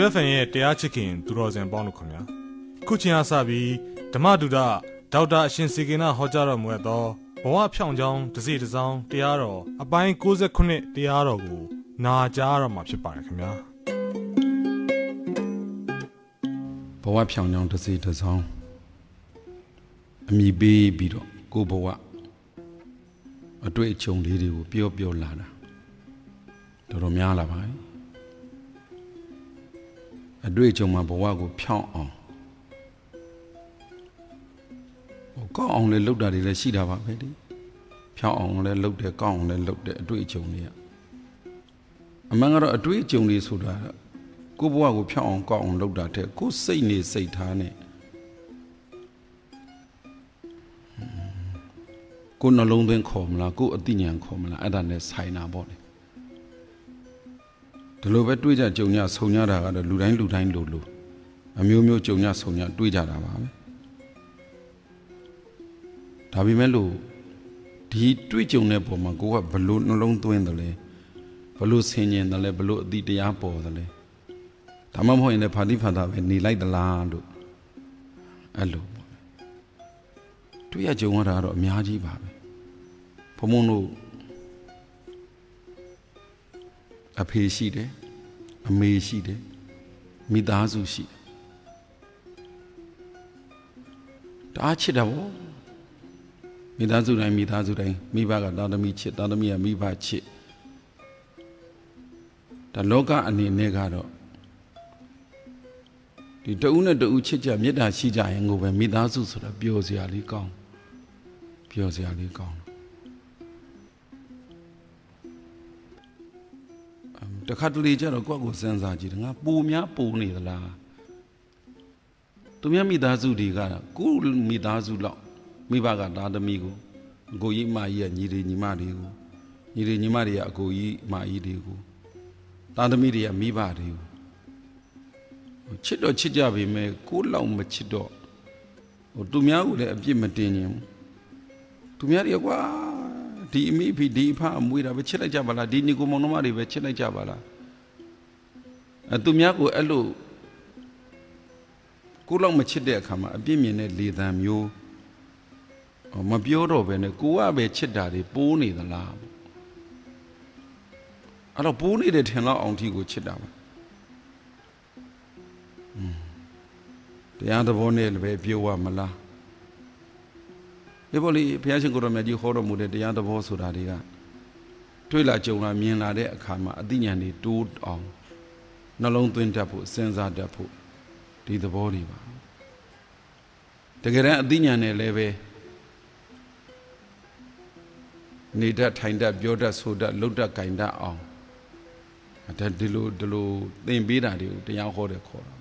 ရွှေဖန်ရဲ့တရားချစ်ခင်သူတော်စင်ပေါင်းတို့ခင်ဗျာခုချိန်အားစပြီးဓမ္မဒုဒဒေါက်တာအရှင်စေကေနာဟောကြားတော်မူသောဘဝဖြောင်းချောင်းတစ်စီတစ်စောင်းတရားတော်အပိုင်း69တရားတော်ကိုနာကြားရမှာဖြစ်ပါတယ်ခင်ဗျာဘဝဖြောင်ချောင်းတစ်စီတစ်စောင်းအမိပေးပြီးတော့ကိုယ့်ဘဝအတွေ့အကြုံလေးတွေကိုပြောပြောလာတာတော်တော်များလာပါပြီ အတွေ့အကြုံမှာဘဝကိုဖြောင်းအောင်ဟိုကောက်အောင်လည်းလုပ်တာတွေလည်းရှိတာပါပဲဒီဖြောင်းအောင်လည်းလုပ်တယ်ကောက်အောင်လည်းလုပ်တယ်အတွေ့အကြုံတွေကအမှန်ကတော့အတွေ့အကြုံတွေဆိုတာကိုယ့်ဘဝကိုဖြောင်းအောင်ကောက်အောင်လုပ်တာတဲ့ကိုယ်စိတ်နေစိတ်ထားနဲ့ကိုယ်နှလုံးသွင်းခေါ်မလားကိုယ်အသိဉာဏ်ခေါ်မလားအဲ့ဒါနဲ့ဆိုင်တာပေါ့လေ ဒီလိုပဲတွေးကြကြုံကြဆုံကြတာကတော့လူတိုင်းလူတိုင်းလိုလိုအမျိုးမျိုးကြုံကြဆုံကြတွေးကြတာပါပဲဒါပေမဲ့လို့ဒီတွေးကြုံတဲ့ပုံမှာကိုကဘလို့နှလုံးသွင်းတယ်လဲဘလို့ဆင်ញင်တယ်လဲဘလို့အတိတရားပေါ်တယ်လဲဒါမှမဟုတ်ရင်လည်းဖာတိဖာတာပဲနေလိုက်သလားလို့အဲ့လိုပေါ့တွေးရကြုံရတာကတော့အများကြီးပါပဲဘုံဘုံတို့ အဖေရှိတယ်အမေရှိတယ်မိသားစုရှိတယ်တအားချစ်တာဗောမိသားစုတိုင်းမိသားစုတိုင်းမိဘကသားသမီးချစ်သားသမီးကမိဘချစ်ဒါလောကအနေနဲ့ကတော့ဒီတဦးနဲ့တဦးချစ်ကြမေတ္တာရှိကြရင်ကိုပဲမိသားစုဆိုတာပျော်စရာလေးကောင်းပျော်စရာလေးကောင်း တခါတလေကျတော့ကိုယ့်ကိုယ်စဉ်းစားကြည့်တယ်ငါပူများပူနေသလားသူများမိသားစုတွေကကိုယ့်မိသားစုလောက်မိဘကသားသမီးကိုအကိုကြီးမကြီးရဲ့ညီတွေညီမတွေကိုညီတွေညီမတွေကအကိုကြီးမကြီးတွေကိုသားသမီးတွေကမိဘတွေကိုချစ်တော့ချစ်ကြပေမဲ့ကိုယ်လောက်မချစ်တော့ဟိုသူများကိုလည်းအပြစ်မတင်ရင်သူများတွေကကွာ ဒီအမိအဖေဒီအဖအမွေးတာပဲချစ်လိုက်ကြပါလားဒီညီကိုမောင်နှမတွေပဲချစ်လိုက်ကြပါလားအဲသူများကိုအဲ့လိုကိုယ်လောက်မချစ်တဲ့အခါမှာအပြစ်မြင်တဲ့လေသံမျိုးမပြောတော့ပဲနဲ့ကိုကပဲချစ်တာတွေပိုးနေသလားအဲ့တော့ပိုးနေတဲ့ထင်တော့အောင်ထီကိုချစ်တာပါတရားသဘောနဲ့လည်းပဲပြောရမလား ဒီပေါ်လေဘုရားရှင်ကိုရမြတ်ကြီးဟောတော်မူတဲ့တရားသဘောဆိုတာတွေကတွေ့လာကြုံလာမြင်လာတဲ့အခါမှာအသိဉာဏ်တွေတိုးအောင်နှလုံးသွင်းတတ်ဖို့စဉ်းစားတတ်ဖို့ဒီသဘောတွေပါတကယ်တမ်းအသိဉာဏ်နဲ့လည်းပဲနေတတ်ထိုင်တတ်ပြောတတ်ဆိုတတ်လှုပ်တတ်ဂင်တတ်အောင်ဒါဒီလိုဒီလိုသင်ပေးတာတွေကိုတရားဟောတယ်ခေါ်တာ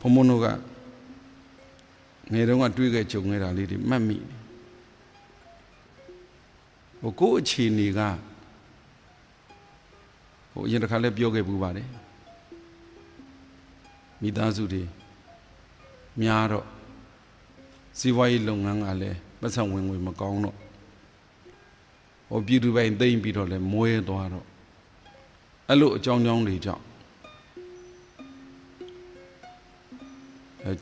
ဘုံဘုံတို့က ငယ်တုန်းကတွေးခဲ့ကြုံခဲ့တာလေးတွေမှတ်မိတယ်ဟိုကိုယ့်အခြေအနေကဟိုအရင်တစ်ခါလည်းပြောခဲ့ပူပါတယ်မိသားစုတွေများတော့စီးပွားရေးလုပ်ငန်းကလည်းပတ်စံဝင်ဝင်မကောင်းတော့ဟိုပြည်သူပိုင်းသိမ့်ပြီးတော့လည်းမွဲသွားတော့အဲ့လိုအကြောင်းကြောင်းတွေကြောင့်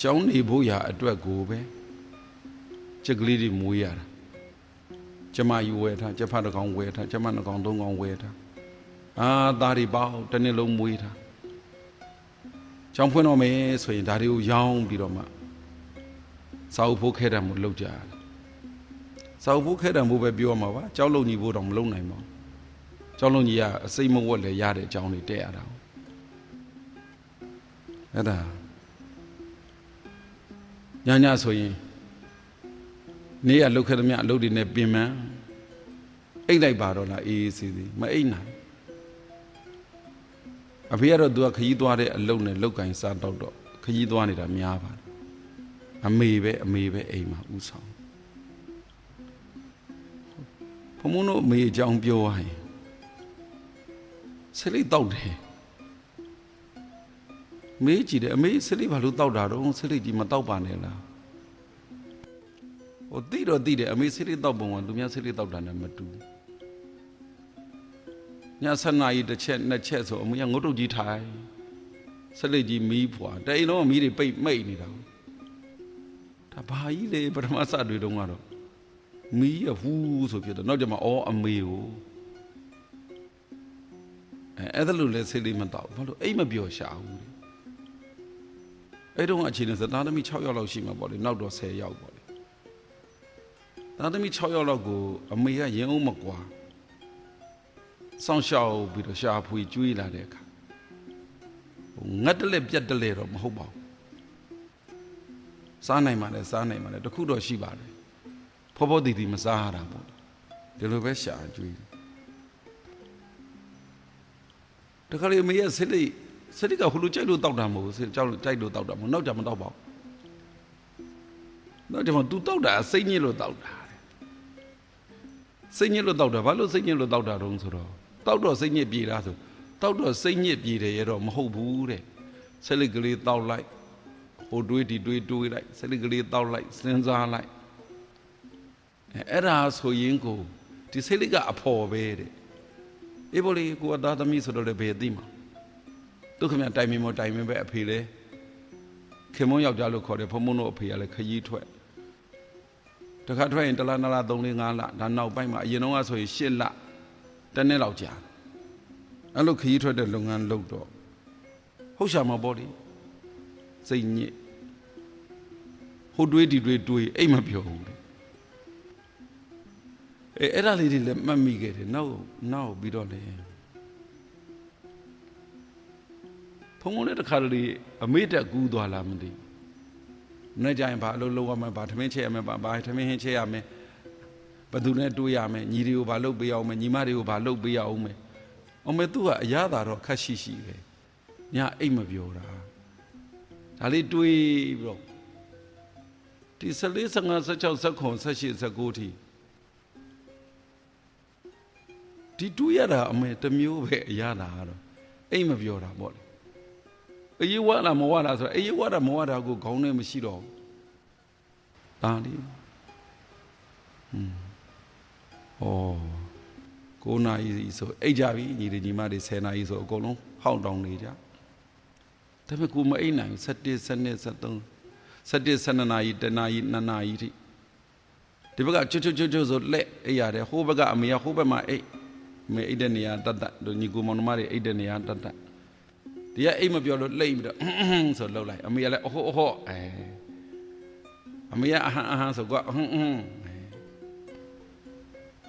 ကြောင်းနေဖို့ရာအတွက်ကိုပဲချက်ကလေးတွေမွေးရတာကျမယူဝဲထားကျဖတ်တကောင်ဝဲထားကျမနှကောင်သုံးကောင်ဝဲထားအာသားတွေပေါ့တစ်နေ့လုံးမွေးထားကျောင်းဖွင့်တော့မယ်ဆိုရင်ဒါတွေကိုရောင်းပြီးတော့မှစာအုပ်ဖို့ခဲတယ်မို့လောက်ကြရတယ်စာအုပ်ဖို့ခဲတယ်မို့ပဲပြောမှာပါကျောင်းလုံကြီးဖို့တော့မလုံနိုင်ပါဘူးကျောင်းလုံကြီးကအစိမ့်မဝက်လည်းရတဲ့အကြောင်းတွေတက်ရတာအဲ့ဒါ ညညဆိုရင်နေ့ရလုတ်ခဲ့သမျှအလုပ်တွေနဲ့ပြင်ပန်းအိတ်လိုက်ပါတော့လားအေးအေးစီစီမအိတ်နိုင်အဖေကတော့သူကခကြီးသွားတဲ့အလုပ်နဲ့လောက်ကင်စားတော့တော့ခကြီးသွားနေတာများပါတယ်အမေပဲအမေပဲအိမ်မှာဥဆောင်ဘုံမတို့အမေအကြောင်းပြောရရင်ဆလိတောက်တယ် မေးကြည့်တယ်အမေဆလိဘာလို့တောက်တာတော့ဆလိကြီးမတောက်ပါနဲ့လားဟိုတိတော့တိတယ်အမေဆလိတောက်ပုံကသူများဆလိတောက်တာနဲ့မတူဟည7နာရီတစ်ချက်နှစ်ချက်ဆိုအမေကငုတ်တုတ်ကြီးထိုင်ဆက်လက်ကြီးမီးဖွာတိန်လုံးမီးတွေပိတ်မိတ်နေတာဒါဘာကြီးလေပထမစတွေတုန်းကတော့မီးရဟူးဆိုဖြစ်တော့နောက်ကျမှအော်အမေကိုအဲအဲ့ဒါလို့လဲစိတ်လေးမတော့ဘာလို့အိတ်မပြောရှာဘူးလေ အဲ့တုန်းကအခြေအနေစသားသမီး6ယောက်လောက်ရှိမှာပေါ့လေနောက်တော့10ယောက်ပေါ့လေသားသမီး6ယောက်လောက်ကိုအမေကရင်အောင်မကွာစောင့်ရှောက်ပြီးတော့ရှာဖွေကျွေးလာတဲ့အခါဟိုငတ်တလက်ပြတ်တလက်တော့မဟုတ်ပါဘူးစားနိုင်ပါလေစားနိုင်ပါလေတခုတော့ရှိပါတယ်ဖောဖောတီတီမစားရတာပေါ့ဒီလိုပဲရှာကျွေးတခါလေအမေရဲ့စိတ်လေး စိတ်ကဟိုလိုကြိုက်လို့တောက်တာမဟုတ်ဘူးစိတ်ကြောက်လို့ကြိုက်လို့တောက်တာမဟုတ်နောက်ကြမတောက်ပါဘူးနောက်ကြမ तू တောက်တာစိတ်ညစ်လို့တောက်တာစိတ်ညစ်လို့တောက်တာဘာလို့စိတ်ညစ်လို့တောက်တာတုံးဆိုတော့တောက်တော့စိတ်ညစ်ပြေတာဆိုတောက်တော့စိတ်ညစ်ပြေတယ်ရတော့မဟုတ်ဘူးတဲ့ဆက်လက်ကလေးတောက်လိုက်ဟိုတွေးဒီတွေးတွေးလိုက်ဆက်လက်ကလေးတောက်လိုက်စဉ်းစားလိုက်အဲအဲ့ဒါဆိုရင်ကိုဒီစိတ်လေးကအဖော်ပဲတဲ့အေးဘောလေးကိုအသားသမီးဆိုတော့လည်းဘယ်သိမှာ သူခင်ဗျတိုင်မင်မတိုင်မင်ပဲအဖေလေခင်မုန်းယောက်ျားလို့ခေါ်တယ်ဖုံမုန်းတို့အဖေကလည်းခရီးထွက်တခါထွက်ရင်တလားနလား3လ5လဒါနောက်ပိုင်းမှာအရင်တော့ကဆိုရင်8လတနေ့လောက်ကြာအဲ့လိုခရီးထွက်တဲ့လုပ်ငန်းလုပ်တော့ဟုတ်ရှာမှာပေါ့လေစိတ်ညစ်ဟိုတွေးဒီတွေးတွေးအိတ်မပြောဘူးလေအဲအဲ့ဒါလေးတွေလည်းမှတ်မိခဲ့တယ်နောက်နောက်ပြီးတော့လေ ဖုံဖုံနဲ့တခါတလေအမေတက်ကူးသွားလားမသိဘူး။နေ့ကျရင်ဘာအလုပ်လုပ်ရမလဲဘာထမင်းချက်ရမလဲဘာဘာထမင်းဟင်းချက်ရမလဲဘသူနဲ့တွေးရမယ်ညီတွေကိုဘာလုပ်ပေးအောင်မယ်ညီမတွေကိုဘာလုပ်ပေးအောင်မယ်။အမေသူကအရသာတော့ခက်ရှိရှိပဲ။ညာအိတ်မပြောတာ။ဒါလေးတွေးပြီးတော့ဒီ14 15 16 17 18 19ထိဒီတူရတာအမေတစ်မျိုးပဲအရသာကတော့အိတ်မပြောတာပေါ့လေ အေးဝါလာမဝါလာဆိုအေးဝါတာမဝါတာကိုခေါင်းထဲမရှိတော့ဘူးဒါလေးอืมဩ9နာရီဆိုအိတ်ကြပြီညီတွေညီမတွေ10နာရီဆိုအကုန်လုံးဟောင်းတောင်းနေကြဒါပေမဲ့ကိုမအိတ်နိုင်7 7 73 7 12နာရီတနာရီ2နာရီထိဒီဘက်ကချွတ်ချွတ်ချွတ်ချွတ်ဆိုလက်အိတ်ရတယ်ဟိုဘက်ကအမေကဟိုဘက်မှာအိတ်မေအိတ်တဲ့နေရာတတ်တတ်တို့ညီကိုမောင်နှမတွေအိတ်တဲ့နေရာတတ်တတ် ဒီကအိတ်မပြောလို့လိမ့်ပြီးတော့ဆိုလှုပ်လိုက်အမေကလည်းအဟောအဟောအဲအမေကအဟန်အဟန်ဆိုကွာဟွန်းဟွန်း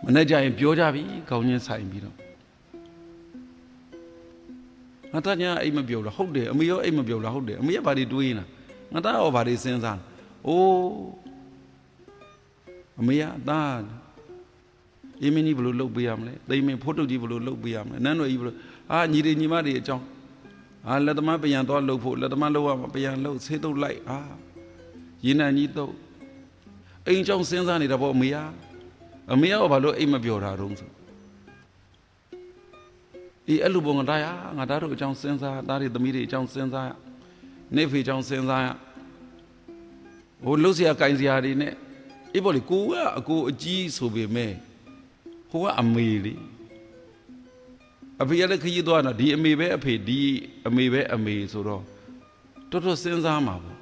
မနေ့ကျရင်ပြောကြပြီခေါင်းချင်းဆိုင်ပြီးတော့ငါတညာအိတ်မပြောလားဟုတ်တယ်အမေရောအိတ်မပြောလားဟုတ်တယ်အမေကဘာတွေတွေးနေတာငါတရောဘာတွေစဉ်းစားအိုးအမေကအသားအင်းမင်းကြီးဘယ်လိုလုပ်ပေးရမလဲသိမင်းဖို့တုတ်ကြီးဘယ်လိုလုပ်ပေးရမလဲနန်းတော်ကြီးဘယ်လိုအာညီတွေညီမတွေအကြောင်း အာလက်သမားပြန်သွားလှုပ်ဖို့လက်သမားလှုပ်ရမှာပြန်လှုပ်ဆေးတုပ်လိုက်အာရေနံကြီးတုပ်အိမ်ကြောင့်စဉ်းစားနေတာပေါ့အမေကအမေကဘာလို့အိမ်မပြောတာတုံးဆိုအေးအဲ့လိုပုံငါသားရငါသားတို့အကြောင်းစဉ်းစားသားတွေသမီးတွေအကြောင်းစဉ်းစားနေဖေအကြောင်းစဉ်းစားဟိုလှုပ်เสียကင်စရာတွေနဲ့အေးပေါ့လေကိုကအကိုအကြီးဆိုပေမဲ့ဟိုကအမေလေး အဖေရလည်းခရီးသွားတာဒီအမေပဲအဖေဒီအမေပဲအမေဆိုတော့တော်တော်စဉ်းစားမှာပေါ့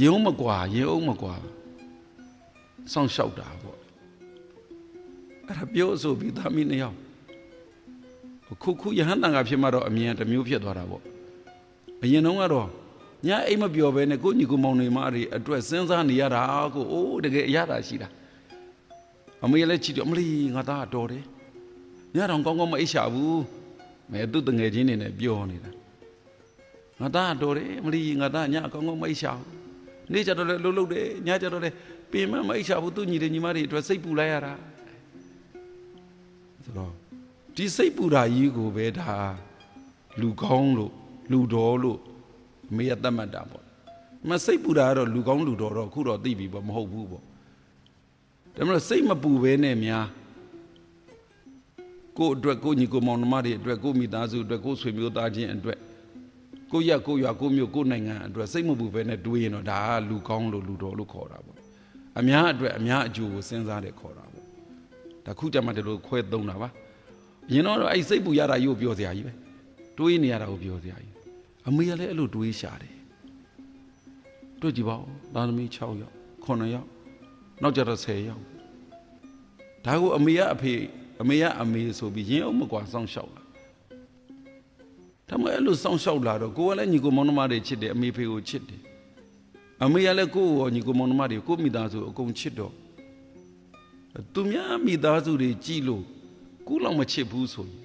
ရင်အောင်မကွာရင်အောင်မကွာစောင့်ရှောက်တာပေါ့အဲ့ဒါပြောဆိုပြီးသားမီးနှစ်ယောက်ခုခုယဟန်တန်ကဖြစ်မှတော့အမြင်တစ်မျိုးဖြစ်သွားတာပေါ့အရင်တုန်းကတော့ညအိမ်မပြောဘဲနဲ့ကိုညီကိုမောင်နေမတွေအတွက်စဉ်းစားနေရတာကိုအိုးတကယ်အရသာရှိတာအမေလည်းချီတော့အမလီငါသားတော်တယ် ညတော့ကောင်းကောင်းမအိပ်ရှာဘူးမဲသူ့တငယ်ချင်းနေနဲ့ပြောနေတာငါသားတော်တယ်မလီငါသားညကောင်းကောင်းမအိပ်ရှာဘူးနေ့ကျတော့လည်းလှုပ်လှုပ်တယ်ညကျတော့လည်းပင်မမအိပ်ရှာဘူးသူ့ညီတွေညီမတွေအတွက်စိတ်ပူလိုက်ရတာဆိုတော့ဒီစိတ်ပူတာကြီးကိုပဲဒါလူကောင်းလို့လူတော်လို့အမေရတတ်မှတ်တာပေါ့မစိတ်ပူတာကတော့လူကောင်းလူတော်တော့ခုတော့သိပြီပေါ့မဟုတ်ဘူးပေါ့ဒါမှမဟုတ်စိတ်မပူဘဲနဲ့များ ကိုယ့်အတွက်ကိုညီကိုမောင်နှမတွေအတွက်ကိုမိသားစုအတွက်ကိုဆွေမျိုးသားချင်းအတွက်ကိုရက်ကိုရွာကိုမြို့ကိုနိုင်ငံအတွက်စိတ်မပူဘဲနဲ့တွေးရင်တော့ဒါကလူကောင်းလို့လူတော်လို့ခေါ်တာပေါ့အများအတွက်အများအကျိုးကိုစဉ်းစားတယ်ခေါ်တာပေါ့ဒါခုကြမှာဒီလိုခွဲသုံးတာပါဟရင်တော့အဲ့စိတ်ပူရတာကြီးကိုပြောစရာကြီးပဲတွေးနေရတာကိုပြောစရာကြီးအမေကလည်းအဲ့လိုတွေးရှာတယ်တွေ့ကြည့်ပါဦးသားသမီး6ယောက်9ယောက်နောက်ကြတော့10ယောက်ဒါကိုအမေကအဖေ အမေကအမေဆိုပြီးရင်အောင်မကွာစောင့်ရှောက်လာဒါမှအဲ့လိုစောင့်ရှောက်လာတော့ကိုကလည်းညီကိုမောင်နှမတွေချစ်တယ်အမေဖေကိုချစ်တယ်အမေကလည်းကိုကိုရောညီကိုမောင်နှမတွေကိုမိသားစုအကုန်ချစ်တော့သူများမိသားစုတွေကြည်လို့ကိုလောက်မချစ်ဘူးဆိုရင်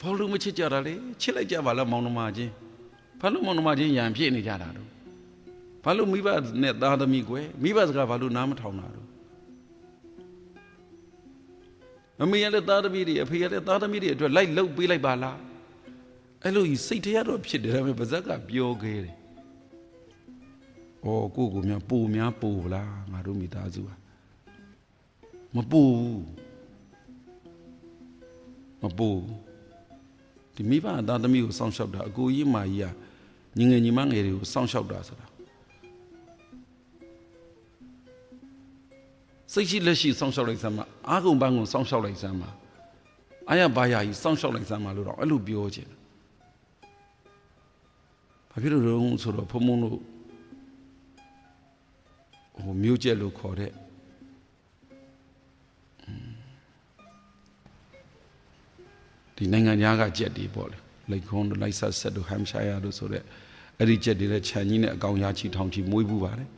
ဘာလို့မချစ်ကြတာလဲချစ်လိုက်ကြပါလားမောင်နှမချင်းဘာလို့မောင်နှမချင်းရံပြည့်နေကြတာတော့ဘာလို့မိဘနဲ့သားသမီးကွယ်မိဘစကားဘာလို့နားမထောင်တာတော့ အမေရလည်းသားသမီးတွေအဖေရလည်းသားသမီးတွေအတွက်လိုက်လှုပ်ပေးလိုက်ပါလားအဲ့လိုကြီးစိတ်တရားတော့ဖြစ်တယ်ဒါပေမဲ့ပါဇက်ကပြောခဲ့တယ်။အော်ကိုကိုများပူများပူလားငါတို့မိသားစုဟာမပူဘူးမပူဒီမိဘသားသမီးကိုစောင့်ရှောက်တာအကိုကြီးမကြီးကညီငယ်ညီမငယ်တွေကိုစောင့်ရှောက်တာဆိုတာ စိတ်ရှိလက်ရှိစောင့်ရှောက်လိုက်စမ်းမအာကုံပန်းကိုစောင့်ရှောက်လိုက်စမ်းမအာရဘာယာကြီးစောင့်ရှောက်လိုက်စမ်းမလို့တော့အဲ့လိုပြောချင်ဘာဖြစ်လို့လဲဆိုတော့ဖုံဖုံတို့ဟိုမျိုးကျက်လို့ခေါ်တဲ့ဒီနိုင်ငံသားကကြက်တွေပေါ့လေလိုက်ခွန်တို့လိုက်ဆက်ဆက်တို့ဟမ်ရှာယာတို့ဆိုတဲ့အဲ့ဒီကြက်တွေလည်းခြံကြီးနဲ့အကောင်ရာချီထောင်ချီမွေးဘူးပါတယ်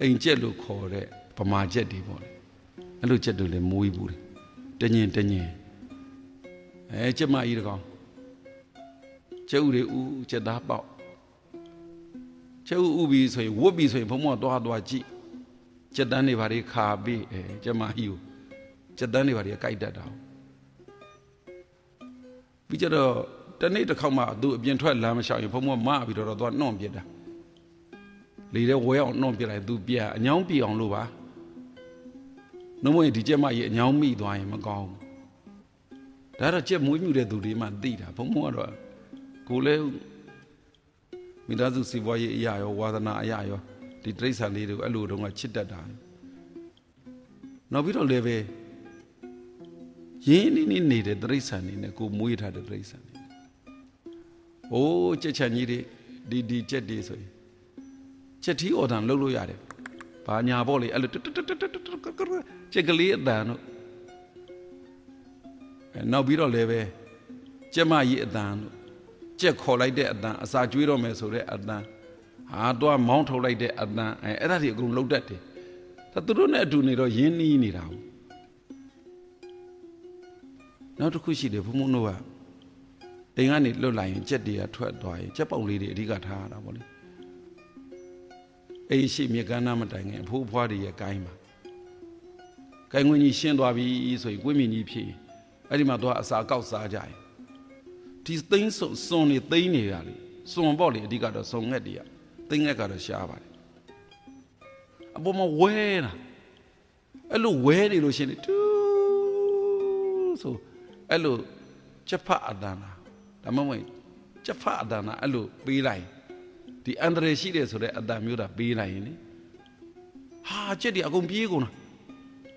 အိမ်ကြက်လို့ခေါ်တဲ့ဗမာကြက်တွေပေါ့လေအဲ့လိုကြက်တို့လည်းမွေးဘူးတယ်တညင်တညင်အဲကြက်မကြီးတကောင်ကျုပ်တွေဦးကျက်သားပေါက်ကျုပ်ဥပြီးဆိုရင်ဝတ်ပြီးဆိုရင်ဘုံမောသွားသွားကြည့်ကျက်တန်းတွေဘာတွေခါပြီးအဲကျမကြီးကိုကျက်တန်းတွေဘာတွေကကြိုက်တတ်တာပြီးကြတော့တနေ့တစ်ခေါက်မှသူအပြင်ထွက်လမ်းမလျှောက်ရင်ဘုံမောမပြီးတော့သွားနှော့ပြစ်တာ လေတဲ့ဝဲအောင်နှော့ပြစ်လိုက်သူပြအညောင်းပြအောင်လို့ပါနှုံးမရင်ဒီကျက်မကြီးအညောင်းမိသွားရင်မကောင်းဘူးဒါတော့ကျက်မွေးမြူတဲ့သူတွေမှသိတာဘုံမောကတော့ကိုလည်းမိသားစုစီပွားရေးအရာရောဝါသနာအရာရောဒီတိရစ္ဆာန်လေးတွေကိုအဲ့လိုတော့ကချစ်တတ်တာနောက်ပြီးတော့လည်းပဲရင်းနှီးနှီးနေတဲ့တိရစ္ဆာန်တွေနဲ့ကိုမွေးထားတဲ့တိရစ္ဆာန်တွေ။အိုးကြက်ချန်ကြီးတွေဒီဒီကြက်တွေဆိုရင် ချက်ထီအော်တန်လှုပ်လို့ရတယ်။ဘာညာပေါ့လေအဲ့လိုကြက်ကလေးအတန်တို့အဲနောက်ပြီးတော့လည်းပဲကျမကြီးအတန်တို့ကြက်ခေါ်လိုက်တဲ့အတန်အစာကျွေးတော့မယ်ဆိုတဲ့အတန်ဟာတော့မောင်းထုတ်လိုက်တဲ့အတန်အဲအဲ့ဒါတွေအကုန်လှုပ်တတ်တယ်ဒါသူတို့နဲ့အတူနေတော့ရင်းနှီးနေတာဘူးနောက်တစ်ခုရှိတယ်ဘုံဘုံတို့ကအိမ်ကနေလွတ်လာရင်ကြက်တွေကထွက်သွားရင်ကြက်ပေါက်လေးတွေအဓိကထားရတာပေါ့လေ အိမ်ရှိမြေကမ်းနားမတိုင်ခင်အဖိုးဖွားတွေရဲ့ကိုင်းပါကိုင်းဝင်ကြီးရှင်းသွားပြီဆိုရင်ကိုင်းမြင့်ကြီးဖြစ်အဲ့ဒီမှာတော့အစာကောက်စားကြရင်ဒီသိန်းစွန်စွန်နေသိန်းနေရလေစွန်ပေါ့လေအဓိကတော့စွန်ငက်တွေကသိန်းငက်ကတော့ရှားပါတယ်အပေါ်မှာဝဲတာအဲ့လိုဝဲနေလို့ရှင်လေတူးဆိုအဲ့လိုချက်ဖတ်အတန်လားဒါမှမဟုတ်ချက်ဖတ်အတန်လားအဲ့လိုပေးလိုက် ဒီအန္တရာယ်ရှိတယ်ဆိုတဲ့အတန်မျိုးတာပေးလိုက်ရင်လေဟာချက်ဒီအကုန်ပြေးကုန်တာ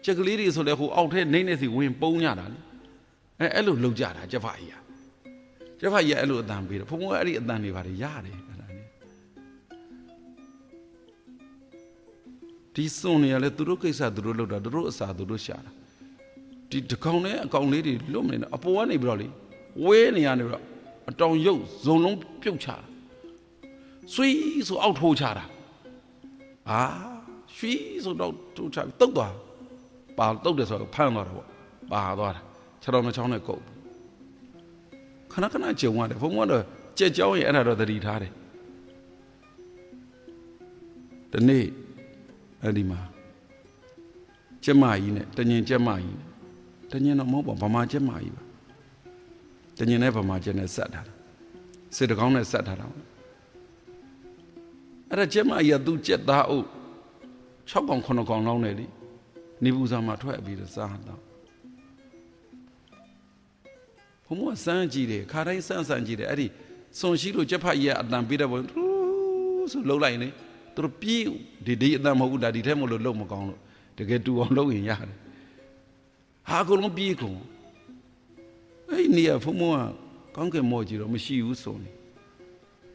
ချက်ကလေးတွေဆိုလဲဟိုအောက်ထဲနေနေစီဝင် ပုံးရတာလေအဲအဲ့လိုလုံကြတာချက်ဖတ်ကြီးကျဖကြီးအဲ့လိုအတန်ပေးတယ်ဘုံဘုံအဲ့ဒီအတန်တွေပါတယ်ရတယ်အဲ့ဒါနေဒီစုံနေရလဲသူတို့ကိစ္စသူတို့လုပ်တာသူတို့အစာသူတို့ရှာတာဒီတကောင်နဲ့အကောင်လေးတွေလွတ်မနေတော့အပေါ်ကနေပြီးတော့လေဝဲနေရနေပြီးတော့အတောင်ရုပ်ဇုံလုံးပြုတ်ချတာ ဆွီးဆိုအောက်ထိုးချတာအာရွှီဆိုတော့ထိုးချတုတ်သွားပါတုတ်တယ်ဆိုတော့ဖမ်းသွားတာပေါ့ပါသွားတာခြေတော်နှချောင်းနဲ့ကုတ်ခဏခဏကြုံရတယ်ဘုံကတော့ကြက်ကြောင်းရင်အဲ့ဒါတော့သတိထားတယ်ဒီနေ့အဲ့ဒီမှာကျမကြီးနဲ့တညင်ကျမကြီးနဲ့တညင်တော့မဟုတ်ပါဗမာကျမကြီးပါတညင်နဲ့ဗမာကျက်နဲ့ဆက်ထားတာစစ်တကောင်းနဲ့ဆက်ထားတာ အဲ့ဒါကျမကြီးကသူ့ကျက်သားအုပ်6កောင်9កောင်လောက်နဲ့လေနေပူစာမှာထွက်ပြီးတော့စားတော့ဘုံဘစမ်းကြည့်တယ်ခါတိုင်းစမ်းစမ်းကြည့်တယ်အဲ့ဒီစွန်ရှိလို့ကြက်ဖတ်ကြီးကအတန်ပေးတဲ့ဘုံဆိုလှုပ်လိုက်နေသူတို့ပြေးဒီဒီအတန်မဟုတ်ဘူးဒါဒီထဲမလို့လှုပ်မကောင်းလို့တကယ်တူအောင်လှုပ်ရင်ရတယ်ဟာအကုန်လုံးပြေးကုန်အဲ့ဒီနေရာဖုံဖုံကကောင်းကင်မော်ကြီးတော့မရှိဘူးဆိုနေ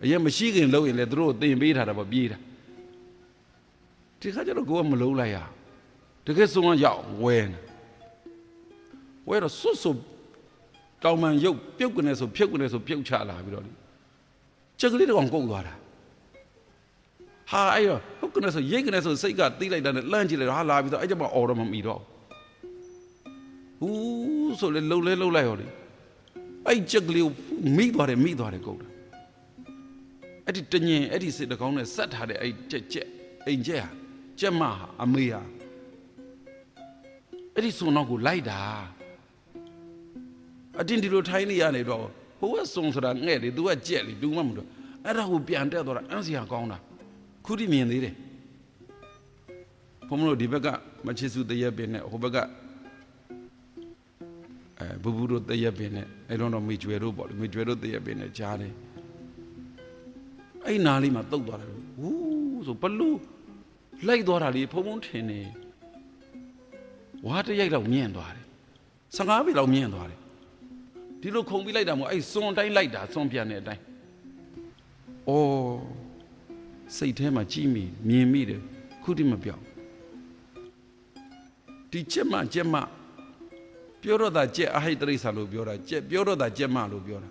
အရင်မရှိခင်လို့ရင်လေသူတို့တင်ပေးထားတာပေါ့ပြေးတာဒီခါကျတော့ကိုကမလုံးလိုက်ရတကယ်ဆုံးကရောက်ဝဲနေဝဲတော့ဆွတ်ဆွတ်တောင်မှန်ရုပ်ပြုတ်ကနေဆိုဖြုတ်ကနေဆိုပြုတ်ချလာပြီးတော့လေချက်ကလေးတော့ကုတ်သွားတာဟာအဲ့ရောဟုတ်ကနေဆိုရိတ်ကနေဆိုစိတ်ကတီးလိုက်တာနဲ့လန့်ကြည့်လိုက်တော့ဟာလာပြီးတော့အဲ့ကျမှအော်တော့မမီတော့ဘူးဆိုလေလှုပ်လဲလှုပ်လိုက်ရောလေအဲ့ချက်ကလေးကိုမိသွားတယ်မိသွားတယ်ကုတ်တာ အဲ့ဒီတညင်အဲ့ဒီစစ်တကောင်းနဲ့ဆက်ထားတဲ့အဲ့ချက်ချက်အိမ်ချက်ဟာချက်မဟာအမေဟာအဲ့ဒီစုံတော့ကိုလိုက်တာအတင်းဒီလိုထိုင်းနေရနေတော့ဟိုကစုံဆိုတာငဲ့လေ तू ကကြက်လေ तू မှမလို့အဲ့ဒါကိုပြန်တက်သွားတာအန်းစီဟာကောင်းတာခုထိမြင်သေးတယ်ဘုံမလို့ဒီဘက်ကမချစ်စုတရက်ပင်နဲ့ဟိုဘက်ကအဲဘူဘူးတို့တရက်ပင်နဲ့အဲ့တော့တော့မိကျွဲတို့ပေါ့လေမိကျွဲတို့တရက်ပင်နဲ့ကြားတယ် အဲ့နားလေးမှာတုတ်သွားတယ်ဟူးဆိုဘလူးလိုက်သွားတာလေဖုံဖုံထင်နေဝါတရိုက်တော့မြင့်သွားတယ်15ပေလောက်မြင့်သွားတယ်ဒီလိုခုံပြီးလိုက်တာမို့အဲ့စွန်တိုင်းလိုက်တာစွန်ပြန်တဲ့အတိုင်းအော်စိတ်ထဲမှာကြည်မိမြင်မိတယ်ခုတိမပြောင်းဒီချက်မချက်မပြောတော့တာကြက်အဟိတ်တရိစ္ဆာလို့ပြောတာကြက်ပြောတော့တာကြက်မလို့ပြောတာ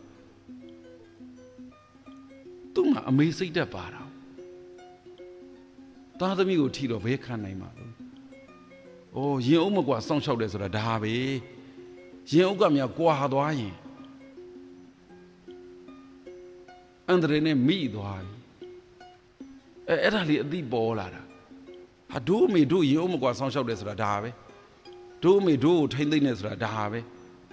သူ့မှာအမေစိတ်တက်ပါတာသားသမီးကိုထီတော့ဘယ်ခံနိုင်မှာလဲ။အိုးရင်အုပ်မကွာစောင့်ရှောက်တယ်ဆိုတာဒါပဲ။ရင်အုပ်ကများကွာသွားရင်အန္တရာယ်နဲ့မိသွားပြီ။အဲအဲ့ဒါလေးအသိပေါ်လာတာ။ဟာတို့အမေတို့ရင်အုပ်မကွာစောင့်ရှောက်တယ်ဆိုတာဒါပဲ။တို့အမေတို့ကိုထိမ့်သိမ့်နေဆိုတာဒါပဲ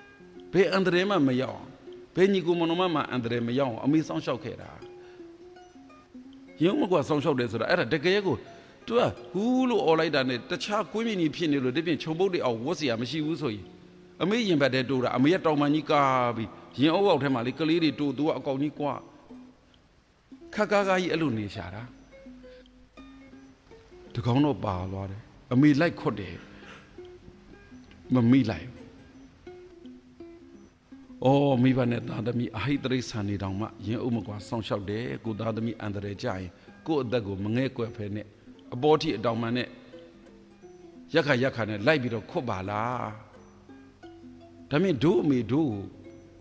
။ဘယ်အန္တရာယ်မှမရောက်အောင်ဘယ်ညီကိုမနမမှအန္တရာယ်မရောက်အောင်အမေစောင့်ရှောက်ခဲ့တာ။ ရုံးမကွာဆောင်ရှောက်တယ်ဆိုတာအဲ့ဒါတကယ်ကို तू ကဟူးလို့អော်လိုက်တာနဲ့တခြားကွင်းမြင့်ကြီးဖြစ်နေလို့ဒီပြင်ခြုံပုတ်တွေအောင်ဝတ်เสียမရှိဘူးဆိုရင်အမေရင်ဘတ်တဲ့တိုးတာအမေကတောင်ပန်ကြီးကားပြီးရင်အုပ်အောက်ထဲမှာလေကလေးတွေတိုး तू ကအကောင်ကြီးကွာခက်ကားကားကြီးအဲ့လိုနေရှာတာတကောင်းတော့ပါသွားတယ်အမေလိုက်ခွတ်တယ်မမိလိုက်ဘူး အော်မိဘနဲ့သားသမီးအဟိတရိษံနေတောင်မှရင်အုပ်မကွာစောင့်ရှောက်တယ်ကိုသားသမီးအန္တရာယ်ကြရင်ကို့အသက်ကိုမငဲ့ကွက်ဖဲနဲ့အပေါ်ထိအတောင်မှန်နဲ့ရက်ခါရက်ခါနဲ့လိုက်ပြီးတော့ခွတ်ပါလားဒါမြင်တို့အမေတို့ကို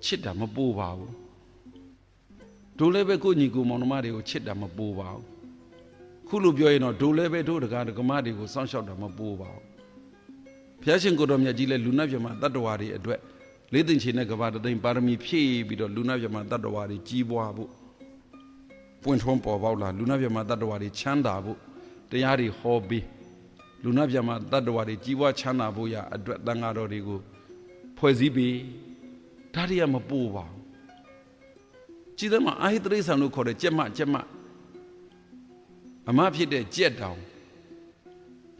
ချစ်တာမပိုးပါဘူးတို့လည်းပဲကိုညီကိုမောင်နှမတွေကိုချစ်တာမပိုးပါဘူးခုလိုပြောရင်တော့တို့လည်းပဲတို့တကားဒကမတွေကိုစောင့်ရှောက်တာမပိုးပါဘူးဘုရားရှင်ကိုတော်မြတ်ကြီးလည်းလူနာပြမတတ္တဝါတွေအတွက် လေးသိင်ချေနဲ့ကဘာတသိင်ပါရမီဖြည့်ပြီးတော့လူနာပြမတတ္တဝါတွေကြီးပွားဖို့ပွင့်ထွန်းပေါ်ပေါက်လာလူနာပြမတတ္တဝါတွေချမ်းသာဖို့တရားတွေဟောပြီးလူနာပြမတတ္တဝါတွေကြီးပွားချမ်းသာဖို့ရအတွက်တန်ဃာတော်တွေကိုဖွဲ့စည်းပြီးဒါတွေကမပို့ပါဘူးကြည်သမားအာဟိတရိษံလို့ခေါ်တဲ့ကြက်မကြက်မအမဖြစ်တဲ့ကြက်တောင်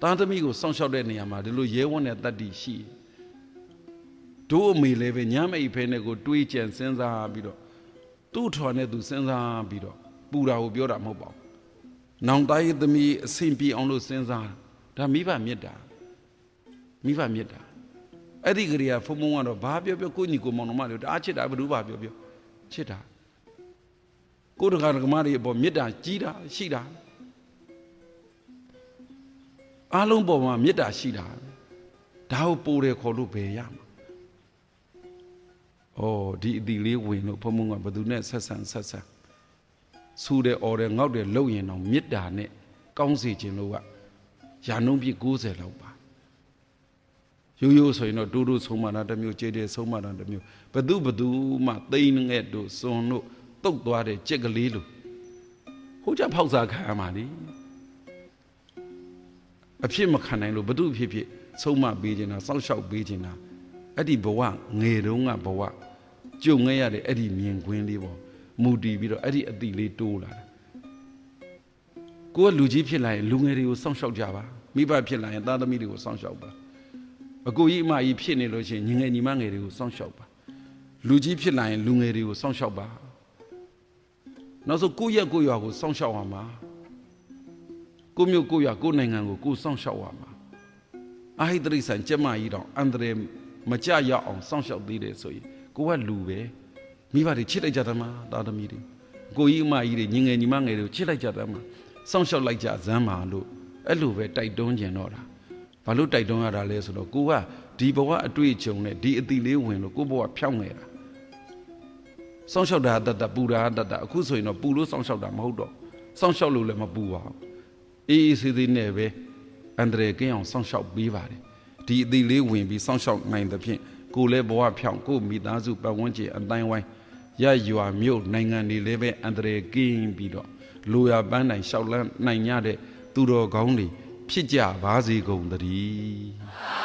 သားသမီးကိုစောင့်ရှောက်တဲ့နေရာမှာဒီလိုရဲဝံ့တဲ့တတ္တိရှိတယ် တို့အမေလည်းပဲညမိတ်ဖဲနဲ့ကိုတွေးကြံစဉ်းစားပြီးတော့သူ့ထွာနဲ့သူစဉ်းစားပြီးတော့ပူတာကိုပြောတာမဟုတ်ပါဘူး။နောင်သားရဲ့သမီးအဆင်ပြေအောင်လို့စဉ်းစားဒါမိဘမေတ္တာမိဘမေတ္တာအဲ့ဒီကလေးကဖုံဖုံကတော့ဘာပြောပြောကိုညီကိုမောင်နှမတွေတအားချစ်တာဘယ်သူဘာပြောပြောချစ်တာကိုတကာကမတွေအပေါ်မေတ္တာကြီးတာရှိတာအားလုံးပေါ်မှာမေတ္တာရှိတာဒါကိုပိုတယ်ခေါ်လို့ဘယ်ရမှာ။ အော်ဒီအတီလေးဝင်လို့ဘုံဘုံကဘယ်သူနဲ့ဆက်ဆံဆက်ဆံဆူတယ်အော်တယ်ငေါက်တယ်လှုပ်ရင်တော့မေတ္တာနဲ့ကောင်းစေခြင်းလို့ကယာနှုံးပြည့်90လောက်ပါ။ရိုးရိုးဆိုရင်တော့ဒူးဒူးဆုံးမတာတစ်မျိုးကြည်တယ်ဆုံးမတာတစ်မျိုးဘသူဘသူမှတိန်ငဲ့တို့စွန်တို့တုတ်သွားတဲ့ကြက်ကလေးလိုဟိုကြဖောက်စားခံရမှာလေအဖြစ်မခံနိုင်လို့ဘသူဖြစ်ဖြစ်ဆုံးမပေးခြင်းတာစောက်ရှောက်ပေးခြင်းတာ အဲ့ဒီဘဝငယ်တုန်းကဘဝကြုံခဲ့ရတဲ့အဲ့ဒီမြင်ကွင်းလေးပေါ့မူတည်ပြီးတော့အဲ့ဒီအတိလေးတိုးလာတာကိုကလူကြီးဖြစ်လာရင်လူငယ်တွေကိုစောင့်ရှောက်ကြပါမိဘဖြစ်လာရင်သားသမီးတွေကိုစောင့်ရှောက်ပါအကိုကြီးအမကြီးဖြစ်နေလို့ရှိရင်ညီငယ်ညီမငယ်တွေကိုစောင့်ရှောက်ပါလူကြီးဖြစ်လာရင်လူငယ်တွေကိုစောင့်ရှောက်ပါနောက်ဆုံးကိုရက်ကိုရွာကိုစောင့်ရှောက်ရမှာကိုမျိုးကိုရွာကိုနိုင်ငံကိုကိုစောင့်ရှောက်ရမှာအာဟိတရိษံကျမကြီးတော့အန္တရာယ် မကြရောက်အောင်စောင့်ရှောက်သေးတယ်ဆိုရင်ကိုကလူပဲမိဘတွေချစ်လိုက်ကြတယ်မှာသားသမီးတွေကိုကြီးအမကြီးတွေညီငယ်ညီမငယ်တွေကိုချစ်လိုက်ကြတယ်မှာစောင့်ရှောက်လိုက်ကြဇမ်းပါလို့အဲ့လိုပဲတိုက်တွန်းကြင်တော့တာဘာလို့တိုက်တွန်းရတာလဲဆိုတော့ကိုကဒီဘဝအတွေ့အကြုံနဲ့ဒီအတိလေးဝင်လို့ကိုဘဝဖြောင်းနေတာစောင့်ရှောက်တာတတ်တပူတာတတ်တအခုဆိုရင်တော့ပူလို့စောင့်ရှောက်တာမဟုတ်တော့စောင့်ရှောက်လို့လည်းမပူပါဘူးအေးအေးဆေးဆေးနဲ့ပဲအန္တရာယ်ကင်းအောင်စောင့်ရှောက်ပေးပါတယ် ဒီအသေးလေးဝင်ပြီးစောင့်ရှောက်နိုင်သဖြင့်ကိုယ်လည်းဘဝဖြောင်းကိုယ်မိသားစုပတ်ဝန်းကျင်အတိုင်းဝိုင်းရရွာမြို့နိုင်ငံတွေလည်းပဲအန္တရာယ်ကင်းပြီးတော့လိုရာပန်းတိုင်ရှောက်လန်းနိုင်ရတဲ့သူတော်ကောင်းတွေဖြစ်ကြပါစေကုန်သတည်း